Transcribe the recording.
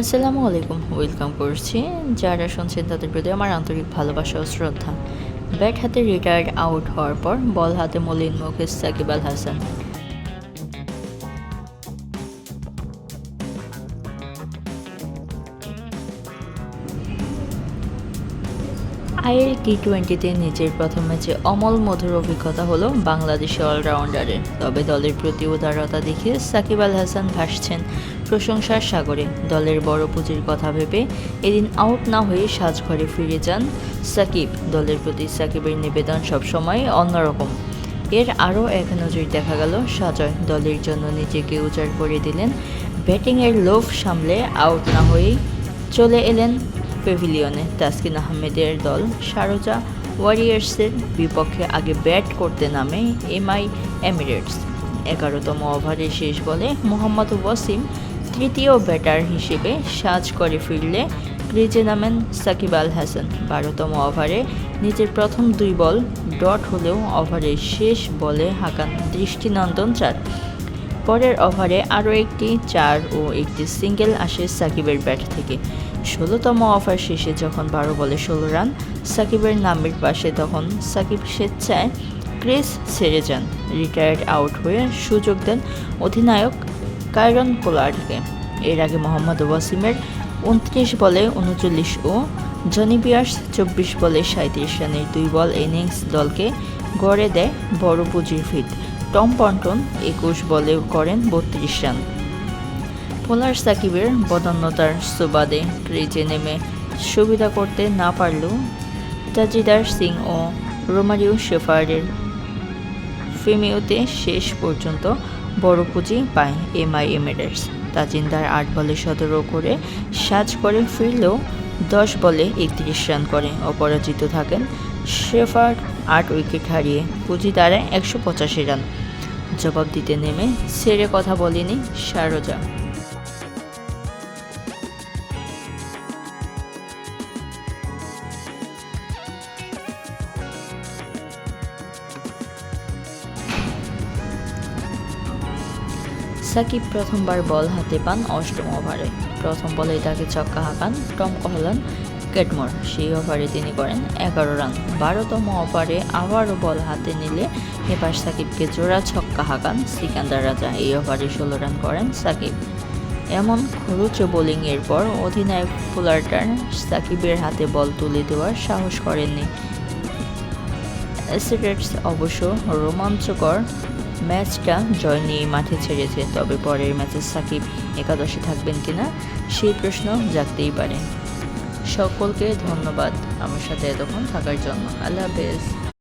আসসালামু আলাইকুম, ওয়েলকাম করছি। যারা শুনছেন তাদের প্রতি আমার আন্তরিক ভালোবাসা ও শ্রদ্ধা। ব্যাট হাতে রিটায়ার্ড আউট হওয়ার পর বল হাতে মলিন মুখে সাকিব আল হাসান। আইএল টি টোয়েন্টিতে নিজের প্রথম ম্যাচে অমল মধুর অভিজ্ঞতা হলো বাংলাদেশি অলরাউন্ডারের। তবে দলের প্রতি উদারতা দেখে সাকিব আল হাসান ভাসছেন প্রশংসার সাগরে। দলের বড় পুঁজির কথা ভেবে এদিন আউট না হয়ে সাজঘরে ফিরে যান সাকিব। দলের প্রতি সাকিবের নিবেদন সবসময় অন্যরকম। এর আরও এক নজর দেখা গেল সাজয়। দলের জন্য নিজেকে উজাড় করে দিলেন ব্যাটিংয়ের লোভ সামলে আউট না হয়েই চলে এলেন পেভিলিয়নে তাসকিন আহমেদের দল শারজা ওয়ারিয়ার্সের বিপক্ষে আগে ব্যাট করতে নামে এমআই এমিরেটস। এগারোতম ওভারের শেষ বলে মোহাম্মদ ওয়াসিম তৃতীয় ব্যাটার হিসেবে সাজ করে ফিরলে ক্রিজে নামেন সাকিব আল হাসান। বারোতম ওভারে নিজের প্রথম দুই বল ডট হলেও ওভারের শেষ বলে হাঁকান দৃষ্টিনন্দন চার পরের ওভারে আরও একটি চার ও একটি সিঙ্গেল আসে সাকিবের ব্যাট থেকে। ষোলোতম ওভার শেষে যখন বারো বলে ষোলো রান, সাকিবের নামের পাশে তখন সাকিব স্বেচ্ছায় ক্রেস ছেড়ে যান। রিটায়ার্ড আউট হয়ে সুযোগ দেন অধিনায়ক কায়রন পোলার্ডকে। এর আগে মোহাম্মদ ওয়াসিমের উনত্রিশ বলে উনচল্লিশ ও জনি বিয়ার্স চব্বিশ বলে সাঁত্রিশ রানের দুই বল ইনিংস দলকে গড়ে দেয় বড় পুঁজির ফিট। টম পন্টন একুশ বলে করেন বত্রিশ রান। পোলার সাকিবের বদান্যতার সুবাদে ক্রিজে নেমে সুবিধা করতে না পারলেও তাজিদার সিং ও রোমারিও শেফার্ডের। ফেমিওতে শেষ পর্যন্ত বড় পুঁজি পায় এমআই এমিরেটস। তাজিন্দার আট বলে সতেরো করে সাজ করে ফিরলেও দশ বলে একত্রিশ রান করে। অপরাজিত থাকেন শেফার্ড আট উইকেট হারিয়ে পুঁজি দাঁড়ায় একশো পঁচাশি রান। জবাব দিতে নেমে ছেড়ে কথা বলেনি সারজা। সাকিব প্রথমবার বল হাতে পান অষ্টম ওভারে। প্রথম বলেই তাকে ছক্কা হাঁকান টম কহলান কেটমোর সেই ওভারে তিনি করেন এগারো রান। বারোতম ওভারে আবারও বল হাতে নিলে এবার সাকিবকে জোড়া ছক্কা হাঁকান সিকান্দার রাজা। এই ওভারে ষোলো রান করেন সাকিব। এমন খরচ বোলিংয়ের পর অধিনায়ক ফুলারটার সাকিবের হাতে বল তুলে দেওয়ার সাহস করেননি। অবশ্য রোমাঞ্চকর ম্যাচটা জয় নিয়ে মাঠে ছেড়েছে, তবে পরের ম্যাচে সাকিব একাদশে থাকবেন কিনা সেই প্রশ্ন জাগতেই পারে। সকলকে ধন্যবাদ। আমার সাথে এতক্ষণ থাকার জন্য। আল্লাহ হাফেজ।